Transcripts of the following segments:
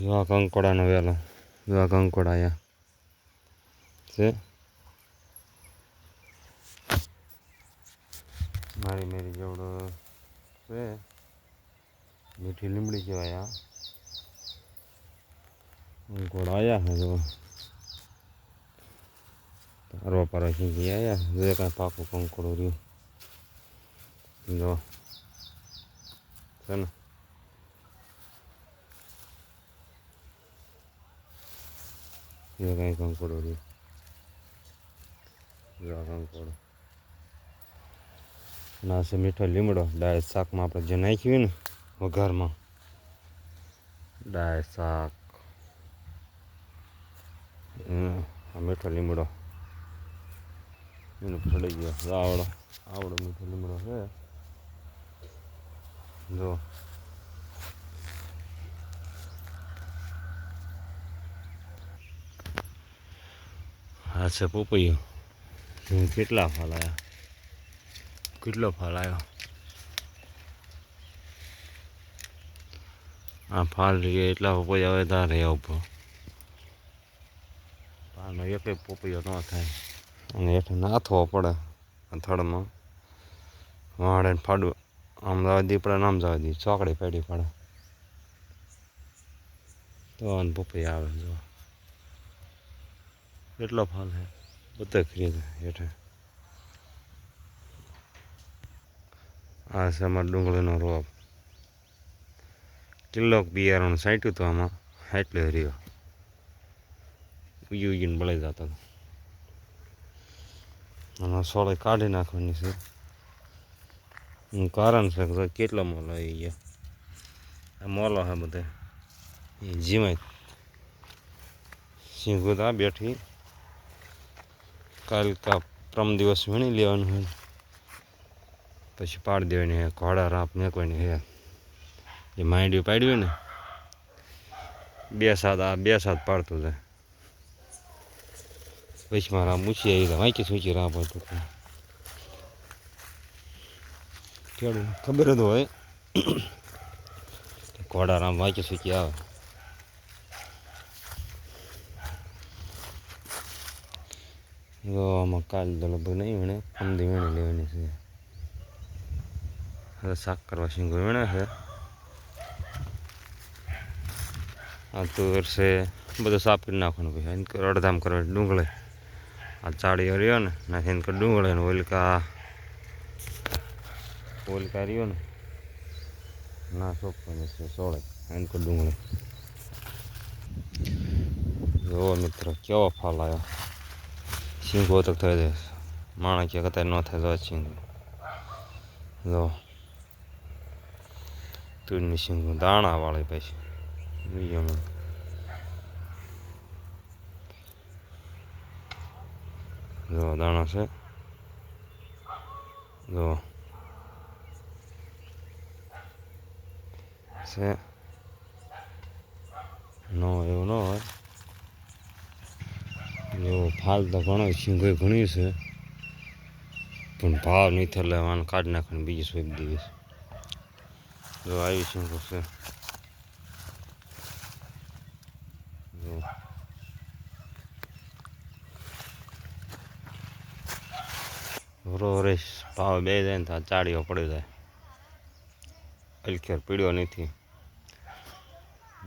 જોવા કંકોડાનો વેલો. જોવા કંકોડા અહીંયા. છે? મારી મેરી જેવડો છે. મીઠી લીમડી કહેવાય આ. કંકોડા આવ્યા છે જો. પારવા પારવા શીખી આવ્યા જે કાંઈ પાકું કંકોડું રહ્યું. જો. છે ને? કાંઈ કંકોડો રહ્યું જો આ કંકોડો ના છે મીઠો લીમડો ડાય શાકમાં આપણે જે નાખ્યું ને વઘારમાં ડાય શાક આ મીઠો લીમડો એનો ફળી ગયો આવડો આવડો મીઠો લીમડો છે જો આ પોપૈયો. હું કેટલા ફાલ આવ્યા કેટલો ફાલ આવ્યો આ ફાલ રહીએ એટલા પપૈયા આવે ત્યાં રહ્યા ઊભો આનો એક પોપૈયો ન થાય. અને એટલે નાથવો પડે થડમાં વાળે ને ફાડવું. આમ જવા દી પડે ને આમ જવા દી. ચોકડી પેડી પડે. તો પોપૈયા આવે જો કેટલો ફાલ છે બધા ખરીદે હેઠે. આ છે અમારા ડુંગળીનો રોપ. કિલ્લો બિયારણ સાંટ્યું હતું આમાં એટલે હર્યો ઉગી ઉગીને બળી જતો હતો. આમાં સોળે કાઢી નાખવાની છે. હું કારણ છે કેટલો મોલો એ ગયા આ મોલો છે બધે. એ જીમાય સિંહ બેઠી. કાલ કા પ્રમ દિવસ વીણી લેવાનું હોય. પછી પાડી દેવાની હે ઘોડા રાપ મેકવાની હે એ માંડ્યું પાડ્યું ને, બે સાત, આ બે સાત પાડતું જાય પછી મારા મૂછી આવી ગયા વાંચી સૂચી રાહ પડતું કેળું ખબર જ હોય. કે ઘોડા રામ વાંચી સૂચી આવે. આમાં કાલ તો લગભગ નહીં વીણે અમદી વીણી લેવાની છે. હવે શાક કરવા શીંગો વીણે છે. આ તુવેર છે બધું સાફ કરી નાખવાનું પછી એને અડધામ કરવા ડુંગળે. આ ચાળી હર્યો ને, નાખી એને ડુંગળે ને ઓલકા ઓલકા રહ્યો ને, ના સોંપવાની છે સોળે, એને ડુંગળે. જો મિત્રો કેવો ફાલ આવ્યો. સિંગો તો થઈ જાય. માણકીય કતાર ન થાય તો સિંગો જો તુરની સિંગો દાણા વાળી પછી. બીજો જો દાણા છે. જો છે. નો, એવું ન હોય. જો ફાલ તો ઘણો સિંગો ઘણી છે. પણ ભાવ નહીં થાય એટલે આને કાઢી નાખવાની બીજી સોંપ દિવસ જો આવી સિંગો છે. જો. રોરે ભાવ બે જાય ને તો આ ચાળીઓ પડી જાય. અલખેર પીડ્યો નથી.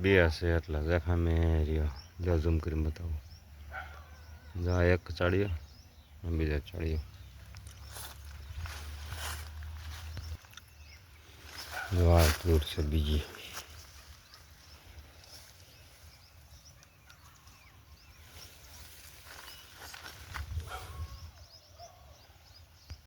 બે હશે એટલે દેખા મેં રહ્યો. જો ઝૂમ કરીને બતાવું. જા એક ચાળીએ બીજા ચાળીઓ. જો આ તૂર છે બીજી.